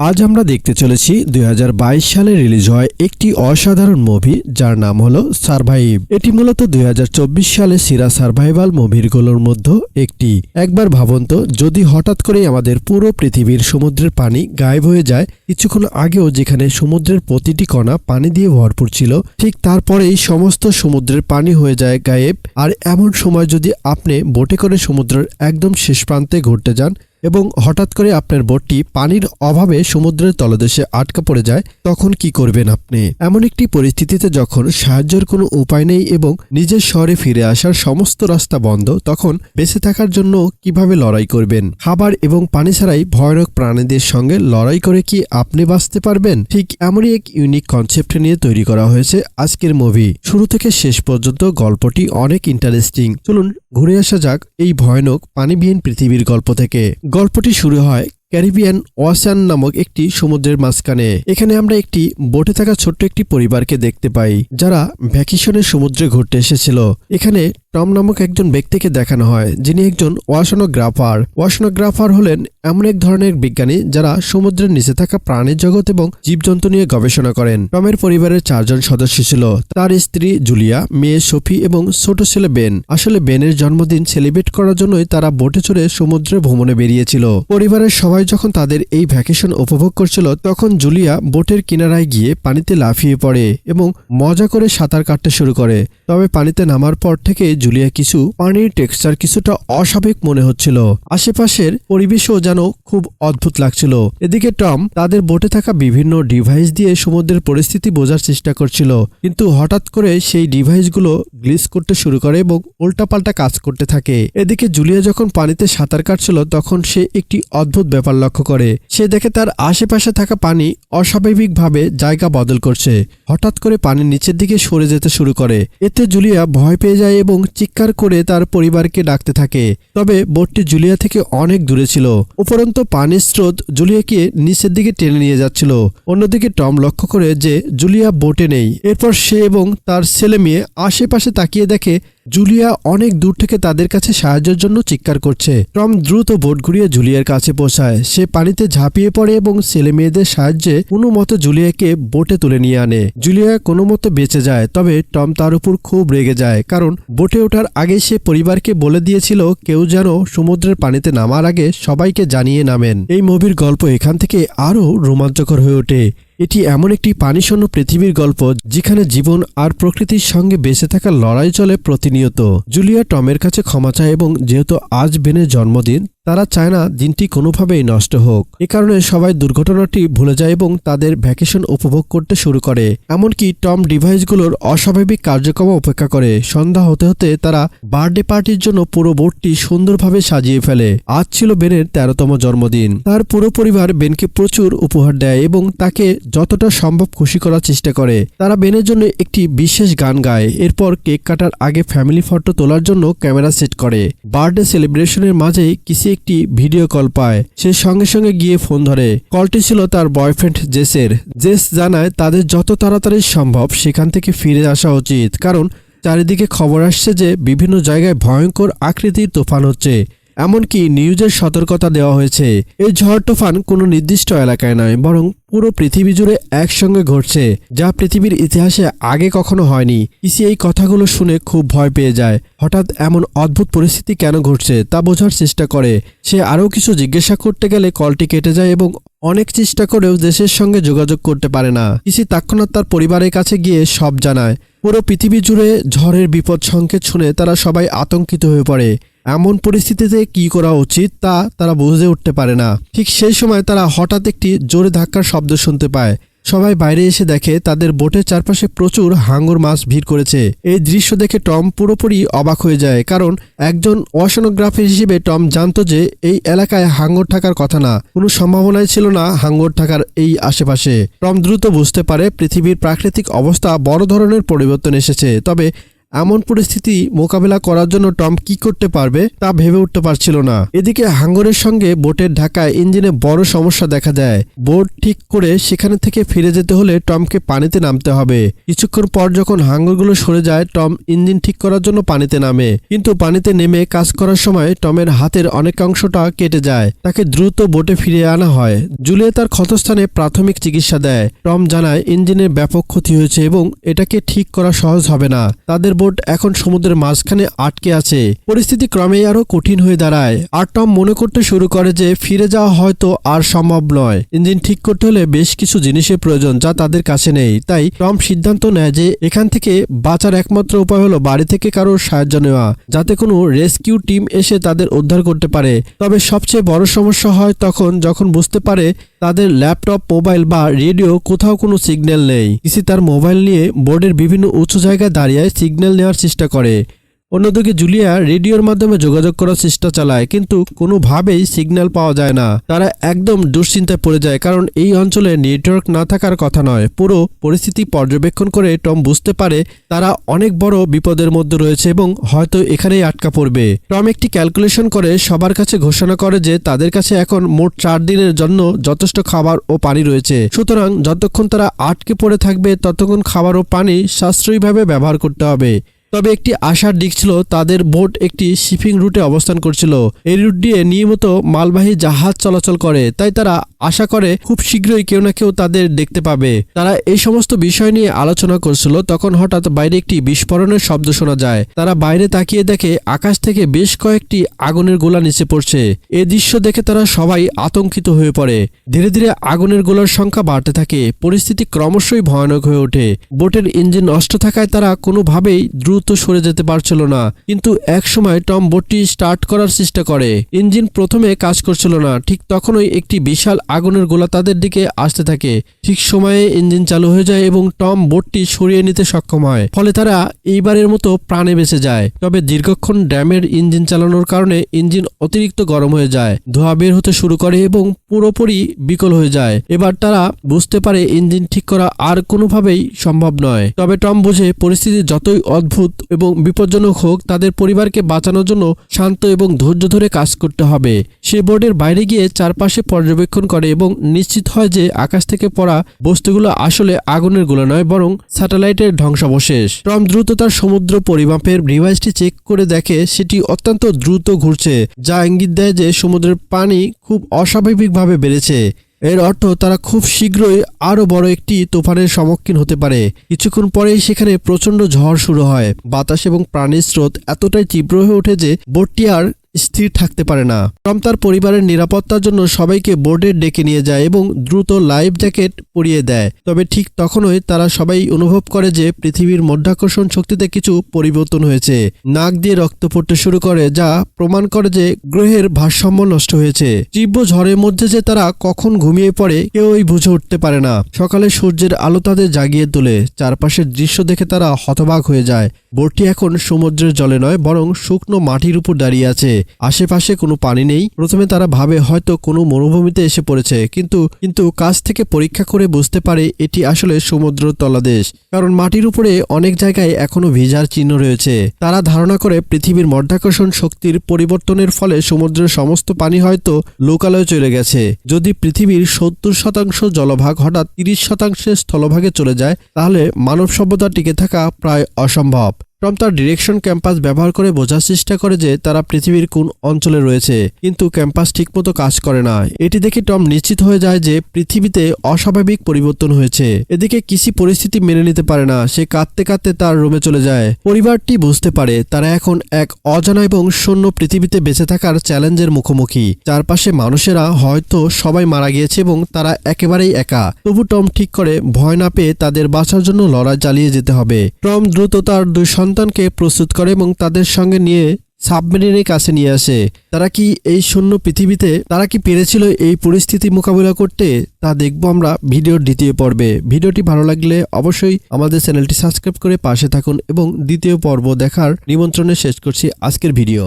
আজ আমরা দেখতে চলেছি দুই হাজার বাইশ সালে রিলিজ হয় একটি অসাধারণ মুভি, যার নাম হলো সারভাইভ। এটি মূলত দুই সালে সিরা সার্ভাইভাল মুভিরগুলোর মধ্যে একটি। একবার ভাবুন তো, যদি হঠাৎ করে আমাদের পুরো পৃথিবীর সমুদ্রের পানি গায়েব হয়ে যায়, কিছুক্ষণ আগেও যেখানে সমুদ্রের প্রতিটি কণা পানি দিয়ে ভরপুর ছিল, ঠিক তারপরেই সমস্ত সমুদ্রের পানি হয়ে যায় গায়েব। আর এমন সময় যদি আপনি বোটে করে সমুদ্রের একদম শেষ প্রান্তে ঘুরতে যান এবং হঠাৎ করে আপনার বোটটি পানির অভাবে সমুদ্রের তলদেশে আটকা পড়ে যায়, তখন কি করবেন আপনি? এমন একটি পরিস্থিতিতে যখন সাহায্যের কোনো উপায় নেই এবং নিজের শহরে ফিরে আসার সমস্ত রাস্তা বন্ধ, তখন বেঁচে থাকার জন্য কীভাবে লড়াই করবেন? খাবার এবং পানি ছাড়াই ভয়ানক প্রাণীদের সঙ্গে লড়াই করে কি আপনি বাঁচতে পারবেন? ঠিক এমনই এক ইউনিক কনসেপ্ট নিয়ে তৈরি করা হয়েছে আজকের মুভি শুরু থেকে শেষ পর্যন্ত গল্পটি অনেক ইন্টারেস্টিং চলুন ঘুরে আসা যাক এই ভয়ানক পানিবিহীন পৃথিবীর গল্প থেকে। গল্পটি শুরু হয় ক্যারিবিয়ান ওয়াসান নামক একটি সমুদ্রের মাঝখানে। এখানে আমরা একটি বোটে থাকা ছোট্ট একটি পরিবারকে দেখতে পাই, যারা ভ্যাকেশনের সমুদ্রে ঘুরতে এসেছিল। এখানে টম নামক একজন ব্যক্তিকে দেখানো হয়, যিনি একজন ওয়াসনোগ্রাফার। ওয়াসনোগ্রাফার হলেন এমন এক ধরনের বিজ্ঞানী যারা সমুদ্রের নিচে থাকা প্রাণীর জগৎ এবং জীবজন্তু নিয়ে গবেষণা করেন। টমের পরিবারের চারজন সদস্য ছিল। তার স্ত্রী জুলিয়া, মেয়ে সোফি এবং ছোট ছেলে বেন। আসলে বেনের জন্মদিন সেলিব্রেট করার জন্যই তারা বোটে চড়ে সমুদ্রে ভ্রমণে বেরিয়েছিল। পরিবারের সবাই যখন তাদের এই ভ্যাকেশন উপভোগ করছিল, তখন জুলিয়া বোটের কিনারায় গিয়ে পানিতে লাফিয়ে পড়ে এবং মজা করে সাঁতার কাটতে শুরু করে। তবে পানিতে নামার পর থেকে জুলিয়া কিছু পানির টেক্সচার কিছুটা অস্বাভাবিক মনে হচ্ছিল। আশেপাশের পরিবেশও যেন খুব অদ্ভুত লাগছিল। এদিকে টম তাদের বোটে থাকা বিভিন্ন ডিভাইস দিয়ে সমুদ্রের পরিস্থিতি বোঝার চেষ্টা করছিল। কিন্তু হঠাৎ করে সেই ডিভাইসগুলো গ্লিস করতে শুরু করে এবং উল্টাপাল্টা কাজ করতে থাকে। এদিকে জুলিয়া যখন পানিতে সাঁতার কাটছিল, তখন সে একটি অদ্ভুত ব্যাপার লক্ষ্য করে। সে দেখে তার আশেপাশে থাকা পানি অস্বাভাবিকভাবে জায়গা বদল করছে। হঠাৎ করে পানির নিচের দিকে সরে যেতে শুরু করে। এতে জুলিয়া ভয় পেয়ে যায় এবং চিৎকার করে তার পরিবারকে ডাকতে থাকে। তবে বোটটি জুলিয়া থেকে অনেক দূরে ছিল। উপরন্ত পানির স্রোত জুলিয়াকে নিচের দিকে টেনে নিয়ে যাচ্ছিল। অন্যদিকে টম লক্ষ্য করে যে জুলিয়া বোটে নেই। এরপর সে এবং তার ছেলে মেয়ে আশেপাশে তাকিয়ে দেখে জুলিয়া অনেক দূর থেকে তাদের কাছে সাহায্যের জন্য চিৎকার করছে। টম দ্রুত বোট ঘুরিয়ে জুলিয়ার কাছে পৌঁছায়। সে পানিতে ঝাঁপিয়ে পড়ে এবং ছেলে মেয়েদের সাহায্যে কোনো মতো জুলিয়াকে বোটে তুলে নিয়ে আনে। জুলিয়া কোনো মতো বেঁচে যায়, তবে টম তার উপর খুব রেগে যায়, কারণ বোটে ওঠার আগে সে পরিবারকে বলে দিয়েছিল, কেউ যেন সমুদ্রের পানিতে নামার আগে সবাইকে জানিয়ে নামেন। এই মুভির গল্প এখান থেকে আরও রোমাঞ্চকর হয়ে ওঠে। এটি এমন একটি পানিশূন্য পৃথিবীর গল্প যেখানে জীবন আর প্রকৃতির সঙ্গে বেঁচে থাকা লড়াই চলে প্রতিনিয়ত। জুলিয়া টমের কাছে ক্ষমা চায় এবং যেহেতু আজ বেনের জন্মদিন তারা চায় না দিনটি কোনোভাবেই নষ্ট হোক। এ কারণে সবাই দুর্ঘটনাটি ভুলে যায় এবং তাদের ভ্যাকেশন উপভোগ করতে শুরু করে। এমনকি টম ডিভাইসগুলোর অস্বাভাবিক কার্যক্রম উপেক্ষা করে। সন্ধ্যা হতে হতে তারা বার্থডে পার্টির জন্য পুরো বোর্ডটি সুন্দরভাবে সাজিয়ে ফেলে। আজ ছিল বেনের তেরোতম জন্মদিন। তার পুরো পরিবার বেনকে প্রচুর উপহার দেয় এবং তাকে যতটা সম্ভব খুশি করার চেষ্টা করে। তারা বেনের জন্য একটি বিশেষ গান গায়। এরপর কেক কাটার আগে ফ্যামিলি ফটো তোলার জন্য ক্যামেরা সেট করে। বার্থডে সেলিব্রেশনের মাঝেই কিসি একটি ভিডিও কল পায়। সে সঙ্গে সঙ্গে গিয়ে ফোন ধরে। কলটি ছিল তার বয়ফ্রেন্ড জেসের। জেস জানায়, তাদের যত তাড়াতাড়ি সম্ভব সেখান থেকে ফিরে আসা উচিত। কারণ চারিদিকে খবর আসছে যে বিভিন্ন জায়গায় ভয়ঙ্কর আকৃতির তুফান হচ্ছে। এমনকি নিউজের সতর্কতা দেওয়া হয়েছে। এই ঝড় তুফান কোনো নির্দিষ্ট এলাকায় নয়, বরং পুরো পৃথিবী জুড়ে একসঙ্গে ঘটছে, যা পৃথিবীর ইতিহাসে আগে কখনো হয়নি। ইসি এই কথাগুলো শুনে খুব ভয় পেয়ে যায়। হঠাৎ এমন অদ্ভুত পরিস্থিতি কেন ঘটছে, তা বোঝার চেষ্টা করে। সে আরও কিছু জিজ্ঞাসা করতে গেলে কলটি কেটে যায় এবং অনেক চেষ্টা করেও দেশের সঙ্গে যোগাযোগ করতে পারে না। ইসি তৎক্ষণাৎ তার পরিবারের কাছে গিয়ে সব জানায়। পুরো পৃথিবী জুড়ে ঝড়ের বিপদ সংকেত শুনে তারা সবাই আতঙ্কিত হয়ে পড়ে। এমন পরিস্থিতিতে কি করা উচিত তা তারা বুঝে উঠতে পারে না। ঠিক সেই সময় তারা হঠাৎ একটি জোরে ধাক্কার শব্দ শুনতে পায়। সবাই বাইরে এসে দেখে তাদের বোটের চারপাশে প্রচুর হাঙ্গর মাছ ভিড় করেছে। এই দৃশ্য দেখে টম পুরোপুরি অবাক হয়ে যায়, কারণ একজন ওয়াশনোগ্রাফার হিসেবে টম জানতো যে এই এলাকায় হাঙ্গর থাকার কথা না। কোনো সম্ভাবনাই ছিল না হাঙ্গর থাকার এই আশেপাশে। টম দ্রুত বুঝতে পারে পৃথিবীর প্রাকৃতিক অবস্থা বড় ধরনের পরিবর্তন এসেছে, তবে এমন পরিস্থিতি মোকাবেলা করার জন্য টম কি করতে পারবে তা ভেবে উঠতে পারছিল না। এদিকে হাঙ্গরের সঙ্গে বোটের ঢাকায় ইঞ্জিনে বড় সমস্যা দেখা দেয়। বোট ঠিক করে সেখানে থেকে ফিরে যেতে হলে টমকে পানিতে নামতে হবে। কিছুক্ষণ পর যখন হাঙ্গরগুলো সরে যায় টম ইঞ্জিন ঠিক করার জন্য পানিতে নামে। কিন্তু পানিতে নেমে কাজ করার সময় টমের হাতের অনেকাংশটা কেটে যায়। তাকে দ্রুত বোটে ফিরে আনা হয়। জুলিয়া তার ক্ষতস্থানে প্রাথমিক চিকিৎসা দেয়। টম জানায়, ইঞ্জিনের ব্যাপক ক্ষতি হয়েছে এবং এটাকে ঠিক করা সহজ হবে না। তাদের বোট এখন সমুদ্রের মাঝখানে আটকে আছে। পরিস্থিতি ক্রমেই আরও কঠিন হয়ে দাঁড়ায়। আর টম মনে করতে শুরু করে যে ফিরে যাওয়া হয়তো আর সম্ভব নয়। ইঞ্জিন ঠিক করতে হলে বেশ কিছু জিনিসের প্রয়োজন যা তাদের কাছে নেই। তাই টম সিদ্ধান্ত নেয় যে এখান থেকে বাঁচার একমাত্র উপায় হলো বাড়ি থেকে কারোর সাহায্য নেওয়া, যাতে কোনো রেস্কিউ টিম এসে তাদের উদ্ধার করতে পারে। তবে সবচেয়ে বড় সমস্যা হয় তখন যখন বুঝতে পারে তাদের ল্যাপটপ, মোবাইল বা রেডিও কোথাও কোনো সিগন্যাল নেই। কিসি তার মোবাইল নিয়ে বোর্ডের বিভিন্ন উঁচু জায়গায় দাঁড়িয়ে সিগন্যাল নেওয়ার চেষ্টা করে। অন্যদিকে জুলিয়া রেডিওর মাধ্যমে যোগাযোগ করার চেষ্টা চালায়, কিন্তু কোনোভাবেই সিগন্যাল পাওয়া যায় না। তারা একদম দুশ্চিন্তায় পড়ে যায়, কারণ এই অঞ্চলে নেটওয়ার্ক না থাকার কথা নয়। পুরো পরিস্থিতি পর্যবেক্ষণ করে টম বুঝতে পারে তারা অনেক বড় বিপদের মধ্যে রয়েছে এবং হয়তো এখানেই আটকা পড়বে। টম একটি ক্যালকুলেশন করে সবার কাছে ঘোষণা করে যে তাদের কাছে এখন মোট চার দিনের জন্য যথেষ্ট খাবার ও পানি রয়েছে। সুতরাং যতক্ষণ তারা আটকে পড়ে থাকবে, ততক্ষণ খাবার ও পানি সাশ্রয়ীভাবে ব্যবহার করতে হবে। তবে একটি আশার দিক ছিল, তাদের বোট একটি শিপিং রুটে অবস্থান করছিল। এই রুট দিয়ে নিয়মিত মালবাহী জাহাজ চলাচল করে, তাই তারা আশা করে খুব শীঘ্রই কেউ না কেউ তাদের দেখতে পাবে। তারা এই সমস্ত বিষয় নিয়ে আলোচনা করছিল, তখন হঠাৎ বাইরে একটি বিস্ফোরণের শব্দ শোনা যায়। তারা বাইরে তাকিয়ে দেখে আকাশ থেকে বেশ কয়েকটি আগুনের গোলা নিচে পড়ছে। এ দৃশ্য দেখে তারা সবাই আতঙ্কিত হয়ে পড়ে। ধীরে ধীরে আগুনের গোলার সংখ্যা বাড়তে থাকে। পরিস্থিতি ক্রমশই ভয়ানক হয়ে ওঠে। বোটের ইঞ্জিন নষ্ট থাকায় তারা কোনোভাবেই দ্রুত সরে যেতে পারছিল না। কিন্তু এক সময় টম বোটটি স্টার্ট করার চেষ্টা করে। ইঞ্জিন প্রথমে কাজ করছিল না। ঠিক তখনই একটি বিশাল আগুনের গোলা তাদের দিকে আসতে থাকে। ঠিক সময়ে ইঞ্জিন চালু হয়ে যায় এবং টম বোটটি সরিয়ে নিতে সক্ষম হয়। ফলে তারা এইবারের মতো প্রাণে বেঁচে যায়। তবে দীর্ঘক্ষণ ড্যামের ইঞ্জিন চালানোর কারণে ইঞ্জিন অতিরিক্ত গরম হয়ে যায়। ধোঁয়া বের হতে শুরু করে এবং পুরোপুরি বিকল হয়ে যায়। এবার তারা বুঝতে পারে ইঞ্জিন ঠিক করা আর কোনোভাবেই সম্ভব নয়। তবে টম বুঝে পরিস্থিতি যতই অদ্ভুত এবং বিপজ্জনক হোক, তাদের পরিবারকে বাঁচানোর জন্য শান্ত এবং ধৈর্য ধরে কাজ করতে হবে। সে বোর্ডের বাইরে গিয়ে চারপাশে পর্যবেক্ষণ করে এবং নিশ্চিত হয় যে আকাশ থেকে পড়া বস্তুগুলো আসলে আগুনেরগুলো নয়, বরং স্যাটেলাইটের ধ্বংসাবশেষ। টম দ্রুত তার সমুদ্র পরিমাপের ডিভাইসটি চেক করে দেখে সেটি অত্যন্ত দ্রুত ঘুরছে, যা ইঙ্গিত দেয় যে সমুদ্রের পানি খুব অস্বাভাবিকভাবে বেড়েছে। এর অর্থ তারা খুব শীঘ্রই আরও বড় একটি তুফানের সম্মুখীন হতে পারে। কিছুক্ষণ পরেই সেখানে প্রচণ্ড ঝড় শুরু হয়। বাতাস এবং প্রাণীর স্রোত এতটাই তীব্র হয়ে ওঠে যে বোটটি আর স্থির থাকতে পারে না। টম তার পরিবারের নিরাপত্তার জন্য সবাইকে বোর্ডে ডেকে নিয়ে যায় এবং দ্রুত লাইফ জ্যাকেট পরিয়ে দেয়। তবে ঠিক তখনই তারা সবাই অনুভব করে যে পৃথিবীর মধ্যাকর্ষণ শক্তিতে কিছু পরিবর্তন হয়েছে। নাক দিয়ে রক্ত পড়তে শুরু করে, যা প্রমাণ করে যে গ্রহের ভারসাম্য নষ্ট হয়েছে। তীব্র ঝড়ের মধ্যে যে তারা কখন ঘুমিয়ে পড়ে, কেউই বুঝে উঠতে পারে না। সকালে সূর্যের আলো তাদের জাগিয়ে তোলে। চারপাশের দৃশ্য দেখে তারা হতবাক হয়ে যায়। বোটটি এখন সমুদ্রের জলে নয়, বরং শুকনো মাটির উপর দাঁড়িয়ে আছে। আশেপাশে কোনো পানি নেই। প্রথমে তারা ভাবে হয়তো কোনো মরুভূমিতে এসে পড়েছে, কিন্তু কিন্তু কাছ থেকে পরীক্ষা করে বুঝতে পারে এটি আসলে সমুদ্র তলাদেশ, কারণ মাটির উপরে অনেক জায়গায় এখনও ভিজার চিহ্ন রয়েছে। তারা ধারণা করে পৃথিবীর মধ্যাকর্ষণ শক্তির পরিবর্তনের ফলে সমুদ্রের সমস্ত পানি হয়তো লোকালয়ে চলে গেছে। যদি পৃথিবীর সত্তর শতাংশ জলভাগ হঠাৎ তিরিশ শতাংশের স্থলভাগে চলে যায়, তাহলে মানব সভ্যতা টিকে থাকা প্রায় অসম্ভব। টম তার ডিরেকশন ক্যাম্পাস ব্যবহার করে বোঝার চেষ্টা করে যে তারা পৃথিবীর কোন অঞ্চলে রয়েছে, কিন্তু ক্যাম্পাস ঠিকমতো কাজ করে না। এটি দেখে টম নিশ্চিত হয়ে যায় যে পৃথিবীতে অস্বাভাবিক পরিবর্তন হয়েছে। এদিকে কৃষি পরিস্থিতি মেনে নিতে পারে না, সে কাঁদতে কাঁদতে তার রুমে চলে যায়। পরিবারটি বুঝতে পারে, তারা এখন এক অজানা এবং শূন্য পৃথিবীতে বেঁচে থাকার চ্যালেঞ্জের মুখোমুখি। চারপাশে মানুষেরা হয়তো সবাই মারা গিয়েছে এবং তারা একেবারেই একা। তবু টম ঠিক করে, ভয় না পেয়ে তাদের বাঁচার জন্য লড়াই চালিয়ে যেতে হবে। টম দ্রুত তার দুই সন্তানকে প্রস্তুত করে এবং তাদের সঙ্গে নিয়ে সাবমেরিনের কাছে নিয়ে আসে। তারা কি এই শূন্য পৃথিবীতে, তারা কি পেরেছিল এই পরিস্থিতি মোকাবিলা করতে? তা দেখব আমরা ভিডিওর দ্বিতীয় পর্বে। ভিডিওটি ভালো লাগলে অবশ্যই আমাদের চ্যানেলটি সাবস্ক্রাইব করে পাশে থাকুন এবং দ্বিতীয় পর্ব দেখার নিমন্ত্রণে শেষ করছি আজকের ভিডিও।